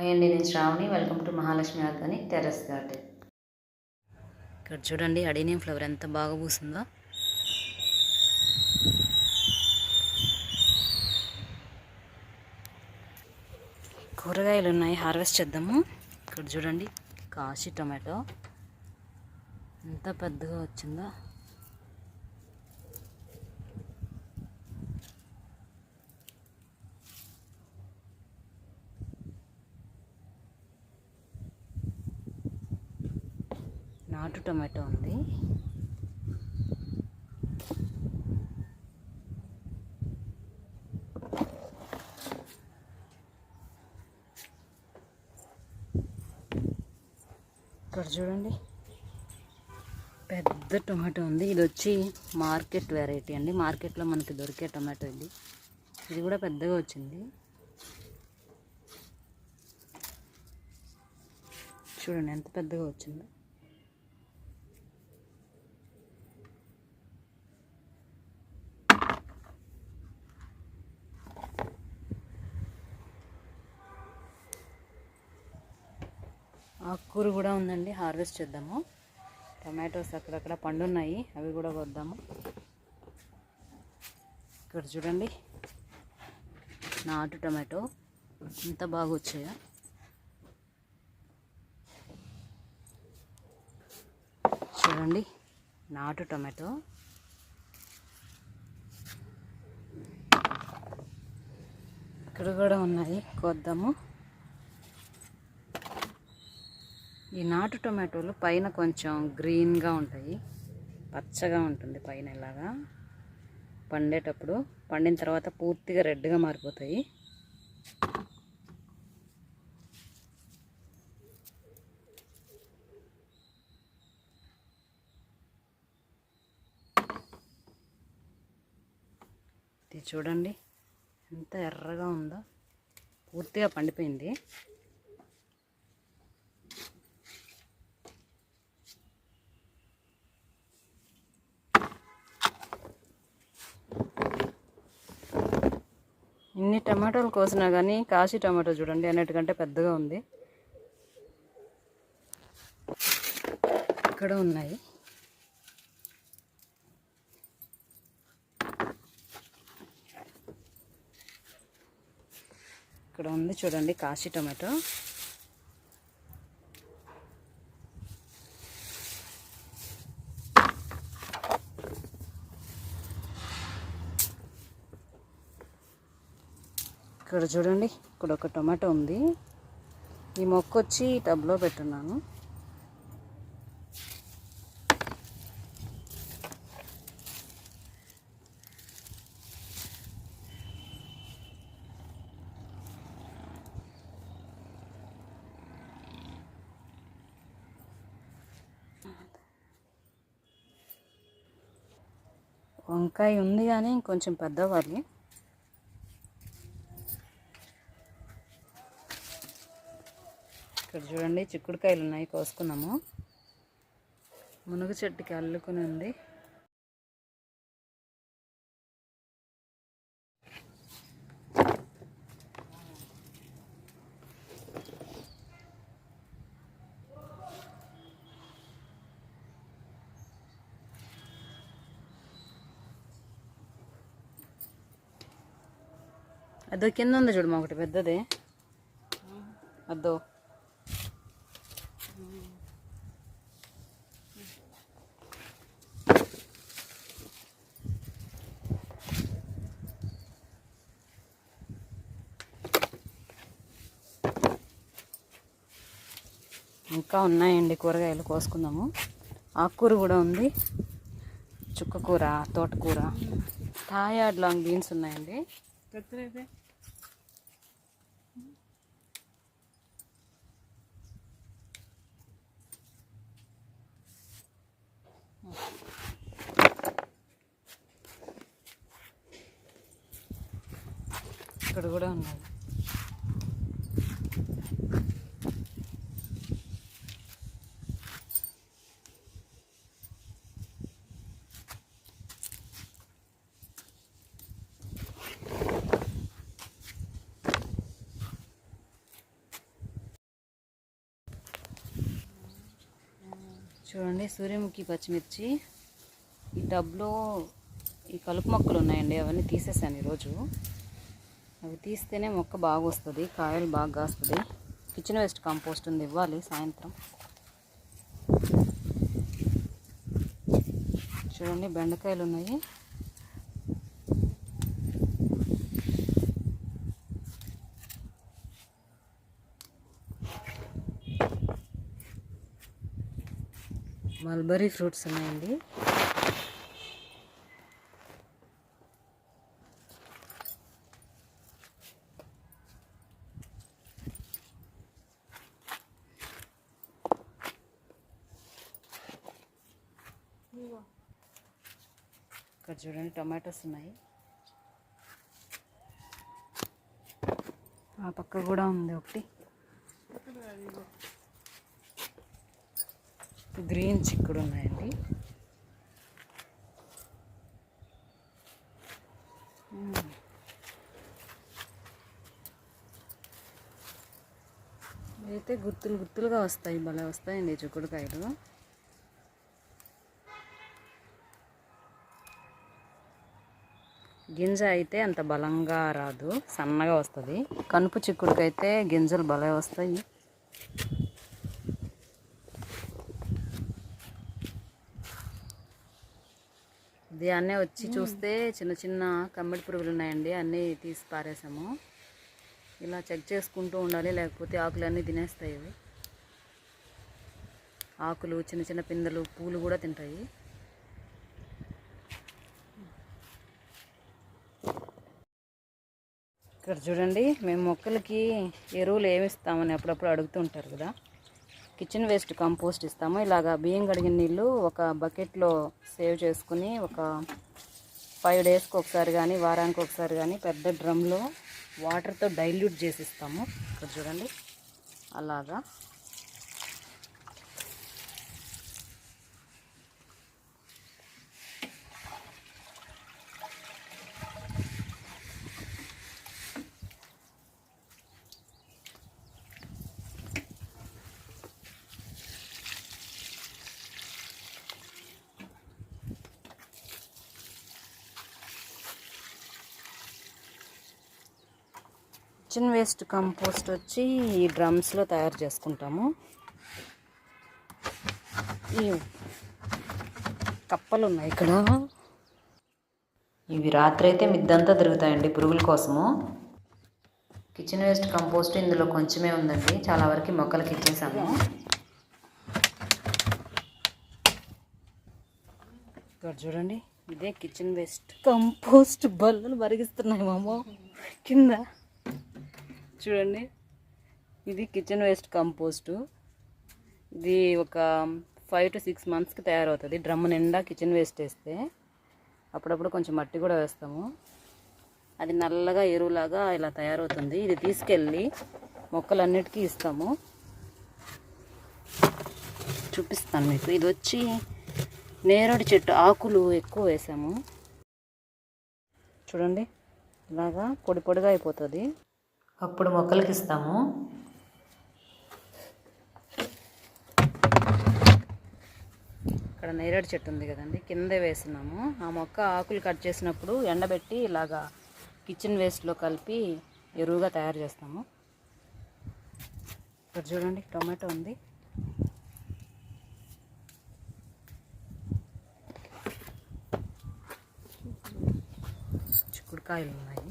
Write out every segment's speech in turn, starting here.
Hi అండి నేను Shravani. Welcome to Mahalakshmi organic terrace garden. ఇక్కడ చూడండి అడినియం ఫ్లవర్ ఎంత బాగా పూసిందో కూరగాయలు ఉన్నాయి హార్వెస్ట్ చేద్దాము. ఇక్కడ చూడండి కాశీ టొమాటో. ఎంత పెద్దగా వచ్చిందో. నాటు టొమాటో ఉంది. ఇక్కడ చూడండి. పెద్ద టొమాటో ఉంది. ఇది వచ్చి మార్కెట్ వెరైటీ అండి. మార్కెట్లో మనకి దొరికే టొమాటో ఇది. ఇది కూడా పెద్దగా వచ్చింది. చూడండి ఎంత పెద్దగా వచ్చిందో. ఆకుకూర కూడా ఉందండి. హార్వెస్ట్ చేద్దాము. టమాటోస్ అక్కడక్కడ పండున్నాయి. అవి కూడా కొద్దాము. ఇక్కడ చూడండి. నాటు టమాటో. ఎంత బాగా వచ్చాయా? చూడండి. నాటు టమాటో. ఇక్కడ కూడా ఉన్నాయి. కొద్దాము. ఈ నాటు టొమాటోలు పైన కొంచెం గ్రీన్గా ఉంటాయి. పచ్చగా ఉంటుంది పైన ఇలాగా. పండేటప్పుడు పండిన తర్వాత పూర్తిగా రెడ్గా మారిపోతాయి. ఇది చూడండి ఎంత ఎర్రగా ఉందో. పూర్తిగా పండిపోయింది. ఎన్ని టమాటోలు కోసినా కానీ కాశీ టమాటో చూడండి అన్నిటికంటే పెద్దగా ఉంది. ఇక్కడ ఉన్నాయి. ఇక్కడ ఉంది చూడండి కాశీ టమాటో. ఇక్కడ చూడండి ఇక్కడ ఒక టొమాటో ఉంది. ఈ మొక్క వచ్చి టబ్లో పెట్టున్నాను. వంకాయ ఉంది కానీ కొంచెం పెద్దవాళ్ళు. ఇక్కడ చూడండి చిక్కుడుకాయలు ఉన్నాయి కోసుకున్నాము. మునుగు చెట్టుకి అల్లుకుని ఉంది అదో కింద ఉంది చూడమ్మా ఒకటి పెద్దది. అదో. ఇంకా ఉన్నాయండి కూరగాయలు కోసుకుందాము. ఆకుకూర కూడా ఉంది. చుక్కకూర తోటకూర థాయాడ్ లాంగ్ బీన్స్ ఉన్నాయండి. ఇక్కడ కూడా ఉన్నాయి. చూడండి సూర్యముఖి పచ్చిమిర్చి. ఈ టబ్లో ఈ కలుపు మొక్కలు ఉన్నాయండి అవన్నీ తీసేసాను ఈరోజు. అవి తీస్తేనే మొక్క బాగా వస్తుంది కాయలు బాగా కాస్తుంది. కిచెన్ వేస్ట్ కంపోస్ట్ ఉంది ఇవ్వాలి సాయంత్రం. చూడండి బెండకాయలు ఉన్నాయి. మల్బరీ ఫ్రూట్స్ ఉన్నాయండి. ఇక్కడ చూడండి టొమాటోస్ ఉన్నాయి. ఆ పక్క కూడా ఉంది ఒకటి. గ్రీన్ చిక్కుడు ఉన్నాయండి అయితే గుత్తులు గుత్తులుగా వస్తాయి భలే వస్తాయండి చిక్కుడుకాయలు. గింజ అయితే అంత బలంగా రాదు సన్నగా వస్తుంది. కనుపు చిక్కుడుకైతే గింజలు భలే వస్తాయి. ఇది అన్నీ వచ్చి చూస్తే చిన్న చిన్న కమ్మిడి పురుగులు ఉన్నాయండి. అన్నీ తీసి పారేసాము. ఇలా చెక్ చేసుకుంటూ ఉండాలి. లేకపోతే ఆకులు అన్నీ తినేస్తాయి ఇవి ఆకులు చిన్న చిన్న పిందెలు పూలు కూడా తింటాయి. ఇక్కడ చూడండి మేము మొక్కలకి ఎరువులు ఏమి ఇస్తామని అప్పుడప్పుడు అడుగుతుంటారు కదా. కిచెన్ వేస్ట్ కంపోస్ట్ ఇస్తాము. ఇలాగా బియ్యం కడిగిన నీళ్ళు ఒక బకెట్లో సేవ్ చేసుకుని ఒక ఫైవ్ డేస్కి ఒకసారి కానీ వారానికి ఒకసారి కానీ పెద్ద డ్రమ్లో వాటర్తో డైల్యూట్ చేసి ఇస్తాము. ఇక్కడ చూడండి. అలాగా. కిచెన్ వేస్ట్ కంపోస్ట్ వచ్చి ఈ డ్రమ్స్లో తయారు చేసుకుంటాము. ఈ కప్పలు ఉన్నాయి ఇక్కడ. ఇవి రాత్రి అయితే మిద్దంతా తిరుగుతాయండి పురుగుల కోసము. కిచెన్ వేస్ట్ కంపోస్ట్ ఇందులో కొంచెమే ఉందండి. చాలా వరకు మొక్కలకి ఇచ్చేసాము. ఇక్కడ చూడండి ఇదే కిచెన్ వేస్ట్ కంపోస్ట్ బల్లలు మరిగిస్తున్నాయి మామ. కింద చూడండి. ఇది కిచెన్ వేస్ట్ కంపోస్టు ఇది ఒక ఫైవ్ టు సిక్స్ మంత్స్కి తయారవుతుంది. డ్రమ్ నిండా కిచెన్ వేస్ట్ వేస్తే. అప్పుడప్పుడు కొంచెం మట్టి కూడా వేస్తాము. అది నల్లగా ఎరువులాగా ఇలా తయారవుతుంది. ఇది తీసుకెళ్ళి మొక్కలన్నిటికీ ఇస్తాము. చూపిస్తాను మీకు. ఇది వచ్చి నేరేడు చెట్టు ఆకులు ఎక్కువ వేసాము. చూడండి. ఇలాగా పొడి పొడిగా అయిపోతుంది. అప్పుడు మొక్కలకి ఇస్తాము ఇక్కడ నేరేడు చెట్టు ఉంది కదండి కిందే వేసినాము. ఆ మొక్క ఆకులు కట్ చేసినప్పుడు ఎండబెట్టి ఇలాగా కిచెన్ వేస్ట్లో కలిపి ఎరువుగా తయారు చేస్తాము. ఇక్కడ చూడండి టొమాటో ఉంది. చిక్కుడుకాయలు ఉన్నాయి.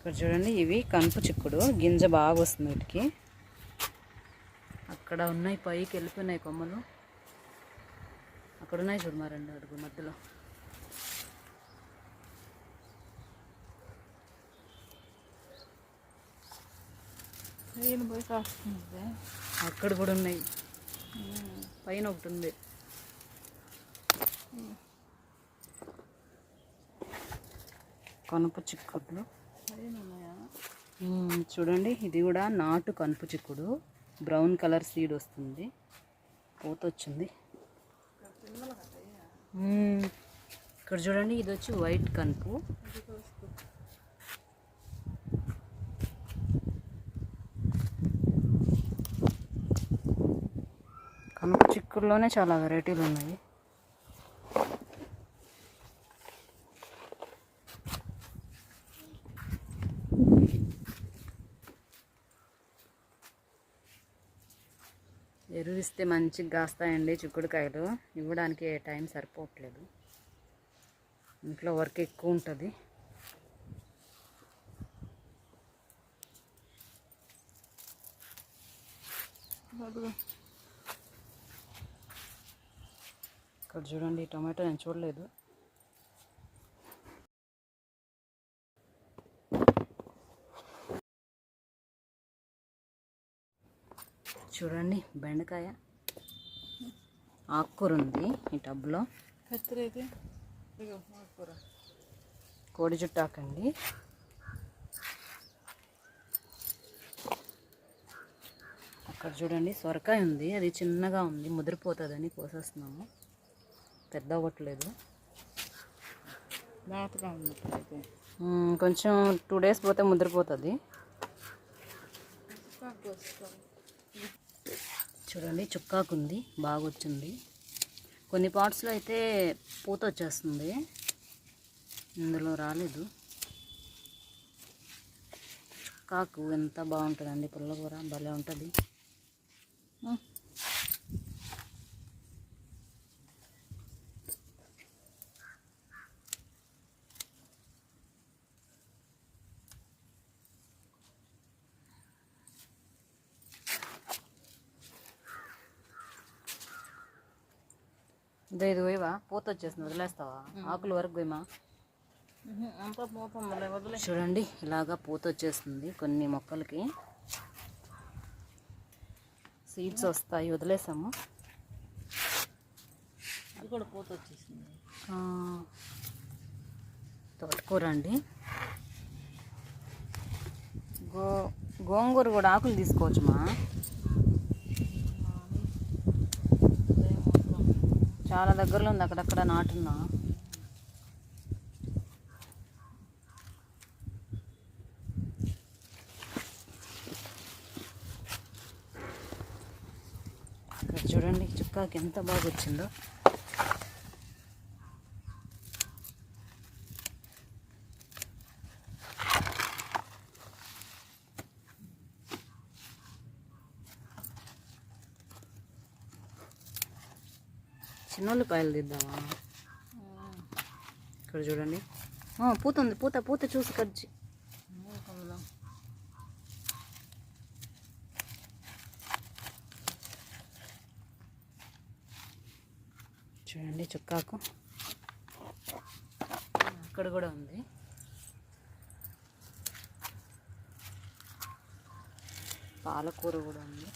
ఇక్కడ చూడండి ఇవి కనుపు చిక్కుడు. గింజ బాగా వస్తుంది వీటికి. అక్కడ ఉన్నాయి పైకి వెళ్ళిపోయినాయి కొమ్మలు. అక్కడ ఉన్నాయి చూడు మా రెండు అడుగు మధ్యలో. నేను పోయి కాస్తుంది అక్కడ కూడా ఉన్నాయి. పైన ఒకటి ఉంది. కనుపు చిక్కుడు చూడండి. ఇది కూడా నాటు కనుపు చిక్కుడు. బ్రౌన్ కలర్ సీడ్ వస్తుంది. పోత వచ్చింది ఇక్కడ చూడండి ఇది వచ్చి వైట్ కనుపు. కనుపు చిక్కుడులోనే చాలా వెరైటీలు ఉన్నాయి ఎరువిస్తే మంచిగా కాస్తాయండి చిక్కుడుకాయలు. ఇవ్వడానికి ఏ టైం సరిపోవట్లేదు. ఇంట్లో వర్క్ ఎక్కువ ఉంటుంది. ఇక్కడ చూడండి టొమాటో నేను చూడలేదు. చూడండి బెండకాయ ఆకుకూర ఉంది ఈ టబ్లో. కోడి చుట్టాకండి అక్కడ చూడండి సొరకాయ ఉంది. అది చిన్నగా ఉంది ముదిరిపోతుందని కోసేస్తున్నాము. పెద్ద అవ్వట్లేదు కొంచెం టూ డేస్ పోతే ముదిరిపోతుంది. చూడండి చుక్కాకు ఉంది బాగా వచ్చింది కొన్ని పార్ట్స్లో అయితే పూత వచ్చేస్తుంది. ఇందులో రాలేదు. చుక్కాకు ఎంత బాగుంటుందండి పుల్లకూర భలే ఉంటుంది. ఇదో పోయివా? పూత వచ్చేసింది వదిలేస్తావా ఆకుల వరకు పోయిమా? చూడండి ఇలాగా పూత వచ్చేస్తుంది కొన్ని మొక్కలకి. సీడ్స్ వస్తాయి వదిలేసాము. అది కూడా పూత వచ్చేసింది తోటకూర అండి. గో గోంగూర కూడా ఆకులు తీసుకోవచ్చు మా చాలా దగ్గరలో ఉంది అక్కడక్కడ నాటున్నా. ఇక్కడ చూడండి చుక్కాకి ఎంత బాగా వచ్చిందో. చిన్నోళ్ళపాయలు తీద్దామా? ఇక్కడ చూడండి. పూత ఉంది పూత పూత చూసి కజ్జి చూడండి చుక్కాకు. అక్కడ కూడా ఉంది. పాలకూర కూడా ఉంది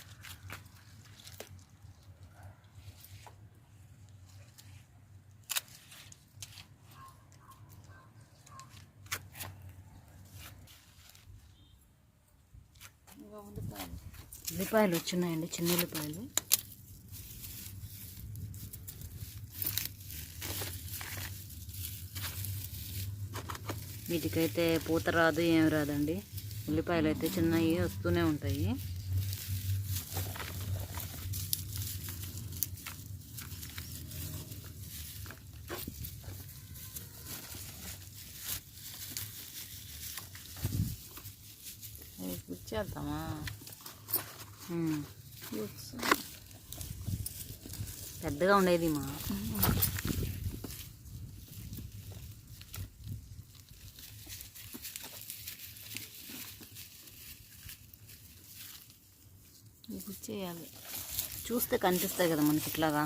ఇంకా ఉండిపోయింది ఉల్లిపాయలు వచ్చినాయండి చిన్న ఉల్లిపాయలు. వీటికైతే పూత రాదు ఏం రాదండి. ఉల్లిపాయలు అయితే చిన్నవి వస్తూనే ఉంటాయి. అవి పెద్దగా ఉండేది మా. గుచ్చేయాలి చూస్తే కనిపిస్తాయి కదా మనకి ఇట్లాగా.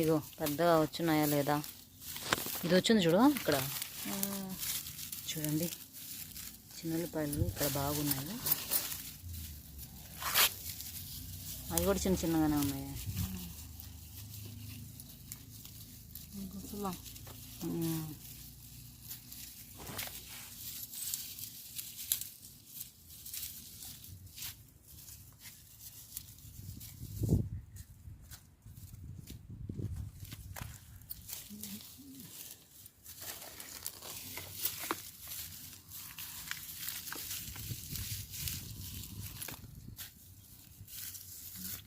ఇగో పెద్దగా వచ్చినాయా లేదా? ఇది వచ్చింది చూడు ఇక్కడ. చూడండి. చిన్నపాయలు ఇక్కడ బాగున్నాయి. అవి కూడా చిన్న చిన్నగానే ఉన్నాయి? గుచ్చులాం ఉమ్.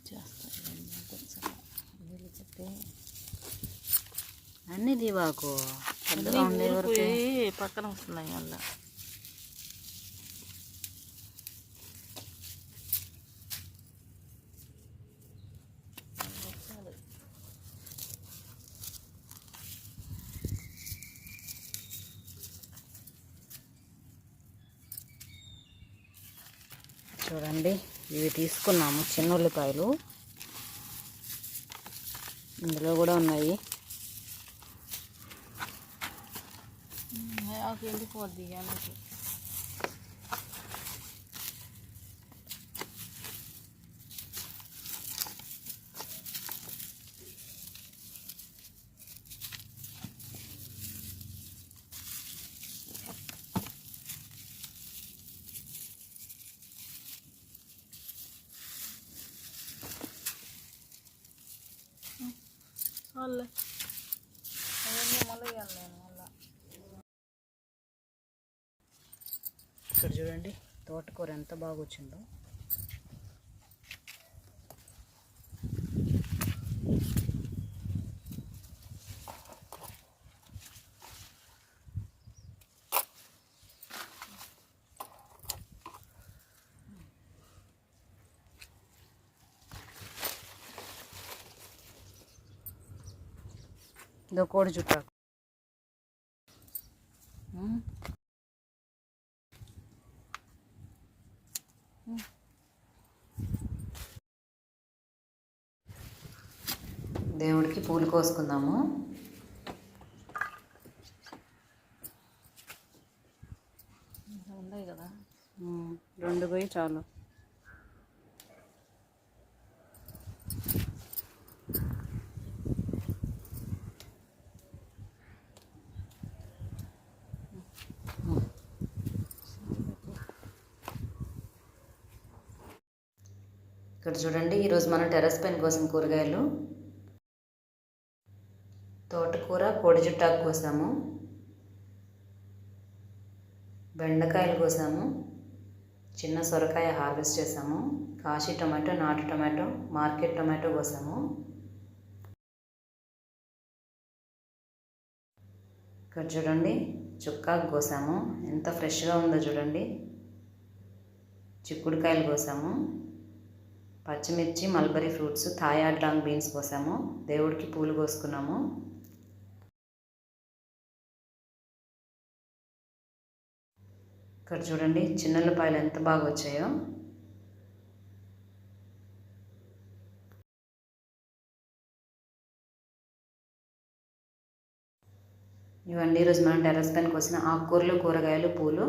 చేస్తా అన్నీ దీవాకు. పక్కన వస్తున్నాయి మళ్ళా. చూడండి ఇవి తీసుకున్నాము చిన్న ఉల్లిపాయలు ఇందులో కూడా ఉన్నాయి. ఆకు ఎండిపోద్ది అందుకే చాలే ఇక్కడ చూడండి తోటకూర ఎంత బాగా వచ్చిందో. ఇదో కోడి చుట్టాకు దేవుడికి పూలు కోసుకుందాము. ఉన్నాయి కదా? రెండు పోయి చాలు. ఇక్కడ చూడండి ఈరోజు మనం టెర్రస్ పైన కోసం కూరగాయలు. తోటకూర కోడి జుట్టాకు కోసాము. బెండకాయలు కోసాము. చిన్న సొరకాయ హార్వెస్ట్ చేసాము. కాశీ టొమాటో నాటు టొమాటో మార్కెట్ టొమాటో కోసాము. ఇక్కడ చూడండి చుక్కాకు కోసాము. ఎంత ఫ్రెష్గా ఉందో చూడండి. చిక్కుడుకాయలు కోసాము. పచ్చిమిర్చి మల్బరీ ఫ్రూట్స్ థాయాడ్ లాంగ్ బీన్స్ కోసాము. దేవుడికి పూలు కోసుకున్నాము. ఇక్కడ చూడండి చిన్నెల్లపాయలు ఎంత బాగా వచ్చాయో. ఇవండి ఈరోజు మనం టెర్రస్ పైన కోసిన ఆకుకూరలు కూరగాయలు పూలు.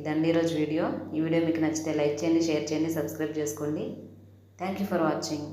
ఇదండి ఈరోజు వీడియో. ఈ వీడియో మీకు నచ్చితే లైక్ చేయండి షేర్ చేయండి సబ్స్క్రైబ్ చేసుకోండి. Thank you for watching.